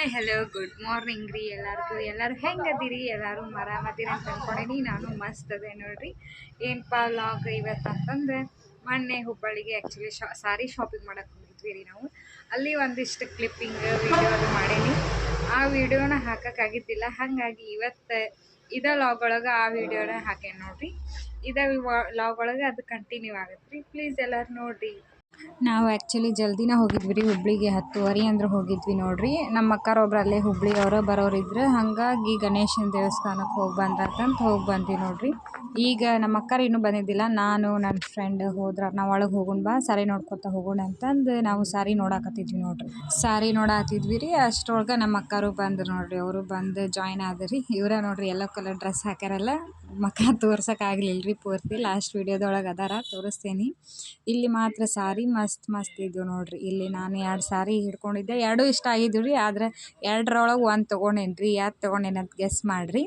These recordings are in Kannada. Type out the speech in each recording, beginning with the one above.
ಹಾಯ್ ಹಲೋ ಗುಡ್ ಮಾರ್ನಿಂಗ್ ರೀ ಎಲ್ಲರಿಗೂ. ಎಲ್ಲರೂ ಹೆಂಗದಿರಿ? ಎಲ್ಲರೂ ಮರಾಮದಿರಿ ಅಂತ ಅಂದ್ಕೊಂಡೀನಿ ನಾನು ಮಸ್ತ್ ಅದೇ ನೋಡ್ರಿ. ಏನಪ್ಪ ಲಾಗ್ ಇವತ್ತು ಅಂತಂದ್ರೆ ಮೊನ್ನೆ ಹುಬ್ಬಳ್ಳಿಗೆ ಆ್ಯಕ್ಚುಲಿ ಶಾ ಸಾರಿ ಶಾಪಿಂಗ್ ಮಾಡಕ್ಕೆ ಹೋಗಿದ್ವಿ ರೀ ನಾವು. ಅಲ್ಲಿ ಒಂದಿಷ್ಟು ಕ್ಲಿಪ್ಪಿಂಗ್ ವಿಡಿಯೋ ಅದು ಮಾಡೀನಿ. ಆ ವಿಡಿಯೋನ ಹಾಕೋಕ್ಕಾಗಿದ್ದಿಲ್ಲ. ಹಾಗಾಗಿ ಇವತ್ತು ಇದೇ ಲಾಗ್ ಒಳಗೆ ಆ ವಿಡಿಯೋನ ಹಾಕೇನಿ ನೋಡ್ರಿ. ಇದೇ ಲಾಗ್ ಒಳಗೆ ಅದು ಕಂಟಿನ್ಯೂ ಆಗುತ್ತೆ ರೀ ಪ್ಲೀಸ್ ಎಲ್ಲರೂ ನೋಡಿರಿ. ನಾವು ಆ್ಯಕ್ಚುಲಿ ಜಲ್ದಿನ ಹೋಗಿದ್ವಿ ರೀ, ಹುಬ್ಳಿಗೆ ಹತ್ತುವರೆ ಅಂದ್ರೆ ಹೋಗಿದ್ವಿ ನೋಡಿರಿ. ನಮ್ಮ ಅಕ್ಕಾರು ಒಬ್ರು ಅಲ್ಲೇ ಹುಬ್ಬಳ್ಳಿ ಅವರು ಬರೋರಿದ್ರು ಹಾಗಾಗಿ ಗಣೇಶನ ದೇವಸ್ಥಾನಕ್ಕೆ ಹೋಗಿ ಬಂದಾತಂತ ಹೋಗಿ ಬಂದ್ವಿ ನೋಡ್ರಿ. ಈಗ ನಮ್ಮ ಅಕ್ಕಾರ ಇನ್ನೂ ಬಂದಿದ್ದಿಲ್ಲ. ನಾನು, ನನ್ನ ಫ್ರೆಂಡ್ ಹೋದ್ರೆ, ನಾವು ಒಳಗೆ ಹೋಗೋಣ ಬಾ ಸಾರಿ ನೋಡ್ಕೊತ ಹೋಗೋಣ ಅಂತಂದು ನಾವು ಸಾರಿ ನೋಡಾಕತ್ತಿದ್ವಿ ನೋಡ್ರಿ. ಸಾರಿ ನೋಡಾತಿದ್ವಿ ರೀ ಅಷ್ಟರೊಳಗೆ ನಮ್ಮ ಅಕ್ಕಾರು ಬಂದ್ರು ನೋಡ್ರಿ. ಅವರು ಬಂದು ಜಾಯ್ನ್ ಆದ್ರಿ. ಇವರ ನೋಡ್ರಿ ಎಲ್ಲೋ ಕಲರ್ ಡ್ರೆಸ್ ಹಾಕ್ಯಾರಲ್ಲ ಮಕ್ಕ ತೋರ್ಸೋಕ್ಕಾಗಲಿಲ್ಲ ರೀ ಪೂರ್ತಿ. ಲಾಸ್ಟ್ ವಿಡಿಯೋದೊಳಗೆ ಅದಾರ, ತೋರಿಸ್ತೀನಿ. ಇಲ್ಲಿ ಮಾತ್ರ ಸಾರಿ ಮಸ್ತ್ ಮಸ್ತ್ ಇದ್ವು ನೋಡ್ರಿ. ಇಲ್ಲಿ ನಾನು ಎರಡು ಸಾರಿ ಹಿಡ್ಕೊಂಡಿದ್ದೆ. ಎರಡೂ ಇಷ್ಟ ಆಗಿದ್ವು ರೀ ಆದ್ರೆ ಎರಡರೊಳಗೆ ಒಂದು ತೊಗೊಂಡೇನಿ ರೀ ಯಾವ್ದು ತೊಗೊಂಡೇನಂತ ಗೆಸ್ ಮಾಡಿರಿ.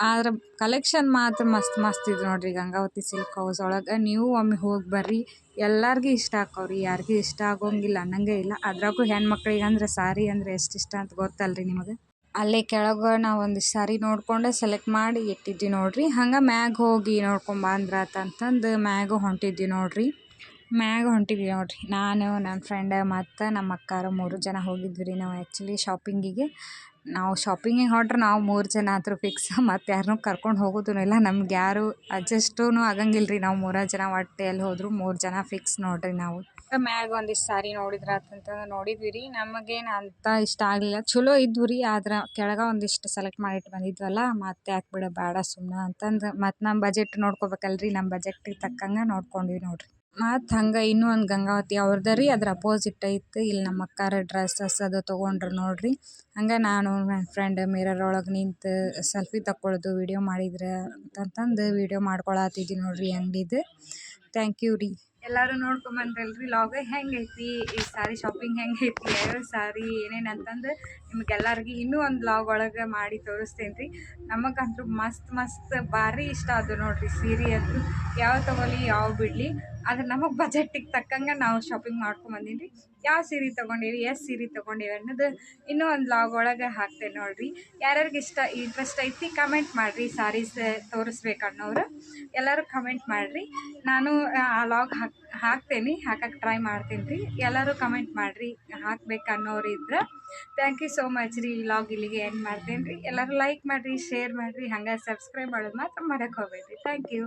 ಆದ್ರೆ ಕಲೆಕ್ಷನ್ ಮಾತ್ರ ಮಸ್ತ್ ಮಸ್ತ್ ಇದು ನೋಡ್ರಿ ಗಂಗಾವತಿ ಸಿಲ್ಕ್ ಹೌಸ್ ಒಳಗೆ. ನೀವು ಒಮ್ಮೆ ಹೋಗಿ ಬರ್ರಿ. ಎಲ್ಲರಿಗೂ ಇಷ್ಟ ಆಕವ್ರಿ ಯಾರಿಗೂ ಇಷ್ಟ ಆಗೋಂಗಿಲ್ಲ, ಅನ್ನಂಗೆ ಇಲ್ಲ. ಅದ್ರಾಗೂ ಹೆಣ್ಮಕ್ಳಿಗೆ ಅಂದ್ರೆ ಸಾರಿ ಅಂದ್ರೆ ಎಷ್ಟು ಇಷ್ಟ ಅಂತ ಗೊತ್ತಲ್ರಿ ನಿಮಗೆ? ಅಲ್ಲೇ ಕೆಳಗೆ ನಾವು ಒಂದು ಸಾರಿ ನೋಡ್ಕೊಂಡೆ ಸೆಲೆಕ್ಟ್ ಮಾಡಿ ಇಟ್ಟಿದ್ವಿ ನೋಡ್ರಿ. ಹಂಗೆ ಮ್ಯಾಗ ಹೋಗಿ ನೋಡ್ಕೊಂಬಂದ್ರ ಅಂತಂದು ಮ್ಯಾಗ ಹೊಂಟಿದ್ವಿ ನೋಡ್ರಿ. ಮ್ಯಾಗ ಹೊಂಟಿವಿ ನೋಡ್ರಿ. ನಾನು ನನ್ನ ಫ್ರೆಂಡ್ ಮತ್ತು ನಮ್ಮ ಅಕ್ಕಾರು ಮೂರು ಜನ ಹೋಗಿದ್ವಿ ರೀ ನಾವು ಆ್ಯಕ್ಚುಲಿ ಶಾಪಿಂಗಿಗೆ ನಾವು ಶಾಪಿಂಗಿಗೆ ಹೊರಟ್ರೆ ನಾವು ಮೂರು ಜನ ಆದರೂ ಫಿಕ್ಸ್ ಮತ್ತು ಯಾರನ್ನೂ ಕರ್ಕೊಂಡು ಹೋಗೋದೂ ಇಲ್ಲ. ನಮ್ಗೆ ಯಾರು ಅಡ್ಜಸ್ಟೂ ಆಗಂಗಿಲ್ಲ ರೀ ನಾವು ಮೂರೇ ಜನ ಒಟ್ಟು ಎಲ್ಲಿ ಹೋದರೂ ಮೂರು ಜನ ಫಿಕ್ಸ್ ನೋಡ್ರಿ ನಾವು. ಮ್ಯಾಗ ಒಂದಿಷ್ಟು ಸಾರಿ ನೋಡಿದ್ರೆ ಅಂತಂದು ನೋಡಿದ್ವಿ ರೀ ನಮಗೇನು ಅಂತ ಇಷ್ಟ ಆಗಲಿಲ್ಲ. ಚಲೋ ಇದ್ವು ರೀ ಆದ್ರೆ ಕೆಳಗೆ ಒಂದಿಷ್ಟು ಸೆಲೆಕ್ಟ್ ಮಾಡಿಟ್ಟು ಬಂದಿದ್ವಲ್ಲ, ಮತ್ತೆ ಯಾಕೆ ಬಿಡ ಬೇಡ ಸುಮ್ಮನೆ ಅಂತಂದು ಮತ್ತು ನಮ್ಮ ಬಜೆಟ್ ನೋಡ್ಕೋಬೇಕಲ್ರಿ. ನಮ್ಮ ಬಜೆಟ್ಟಿಗೆ ತಕ್ಕಂಗೆ ನೋಡ್ಕೊಂಡ್ವಿ ನೋಡ್ರಿ. ಮತ್ತು ಹಂಗೆ ಇನ್ನೂ ಒಂದು ಗಂಗಾವತಿ ಅವ್ರದ್ದು ರೀ, ಅದ್ರ ಅಪೋಸಿಟ್ ಐತೆ. ಇಲ್ಲಿ ನಮ್ಮ ಅಕ್ಕಾರ ಡ್ರೆಸ್ಸಸ್ ಅದು ತೊಗೊಂಡ್ರು ನೋಡ್ರಿ. ಹಂಗೆ ನಾನು ನನ್ನ ಫ್ರೆಂಡ್ ಮಿರರ್ ಒಳಗೆ ನಿಂತು ಸೆಲ್ಫಿ ತಕ್ಕೊಳ್ಳೋದು ವಿಡಿಯೋ ಮಾಡಿದ್ರೆ ಅಂತಂತಂದು ವಿಡಿಯೋ ಮಾಡ್ಕೊಳತ್ತಿದ್ವಿ ನೋಡ್ರಿ ಅಂಗಡಿದು. ಥ್ಯಾಂಕ್ ಯು ರೀ. ಎಲ್ಲರೂ ನೋಡ್ಕೊಂಬಂದ್ರಲ್ರಿ ಲಾಗ ಐತಿ ಈ ಸಾರಿ ಶಾಪಿಂಗ್ ಹೆಂಗೈತಿ ಐತಿ ಸಾರಿ ಏನೇನು ಅಂತಂದು ನಿಮಗೆಲ್ಲರಿಗೆ ಇನ್ನೂ ಒಂದು ಲಾಗ್ ಒಳಗೆ ಮಾಡಿ ತೋರಿಸ್ತೇನೆ ರೀ ನಮಗಂತೂ ಮಸ್ತ್ ಮಸ್ತ್ ಭಾರಿ ಇಷ್ಟ ಅದು ನೋಡ್ರಿ, ಸೀರೆ ಅಂತೂ ಯಾವ ತೊಗೊಲಿ ಯಾವ ಬಿಡಲಿ. ಆದ್ರೆ ನಮಗೆ ಬಜೆಟಿಗೆ ತಕ್ಕಂಗೆ ನಾವು ಶಾಪಿಂಗ್ ಮಾಡ್ಕೊಂಬಂದೀನಿ ರೀ ಯಾವ ಸೀರೆ ತೊಗೊಂಡೀವಿ ಎಸ್ ಸೀರೆ ತಗೊಂಡೀವಿ ಅನ್ನೋದು ಇನ್ನೂ ಒಂದು ಲಾಗ್ ಒಳಗೆ ಹಾಕ್ತೇನೆ ನೋಡಿರಿ. ಯಾರ್ಯಾರಿಗೆ ಇಷ್ಟ ಇಂಟ್ರೆಸ್ಟ್ ಐತಿ ಕಮೆಂಟ್ ಮಾಡಿರಿ ಸಾರೀಸ್ ತೋರಿಸ್ಬೇಕು ಅನ್ನೋರು. ಎಲ್ಲರೂ ಕಮೆಂಟ್ ಮಾಡಿರಿ. ನಾನು, ಆ ಲಾಗ್ ಹಾಕ್, ಹಾಕ್ತೇನೆ ಹಾಕಕ್ಕೆ ಟ್ರೈ ಮಾಡ್ತೀನಿ ರೀ ಎಲ್ಲರೂ ಕಮೆಂಟ್ ಮಾಡಿರಿ, ಹಾಕ್ಬೇಕು ಅನ್ನೋರು ಇದ್ರ. ಥ್ಯಾಂಕ್ ಯು ಸೋ ಮಚ್ ರೀ ಈ ಲಾಗ್ ಇಲ್ಲಿಗೆ ಎಂಡ್ ಮಾಡ್ತೇನೆ ರೀ ಎಲ್ಲರೂ ಲೈಕ್ ಮಾಡಿರಿ ಶೇರ್ ಮಾಡಿರಿ. ಹಂಗೆ ಸಬ್ಸ್ಕ್ರೈಬ್ ಮಾಡೋದು ಮಾತ್ರ ಮಾಡೋಕ್ಕೆ ಹೋಗ್ಬೇಡ್ರಿ. Thank you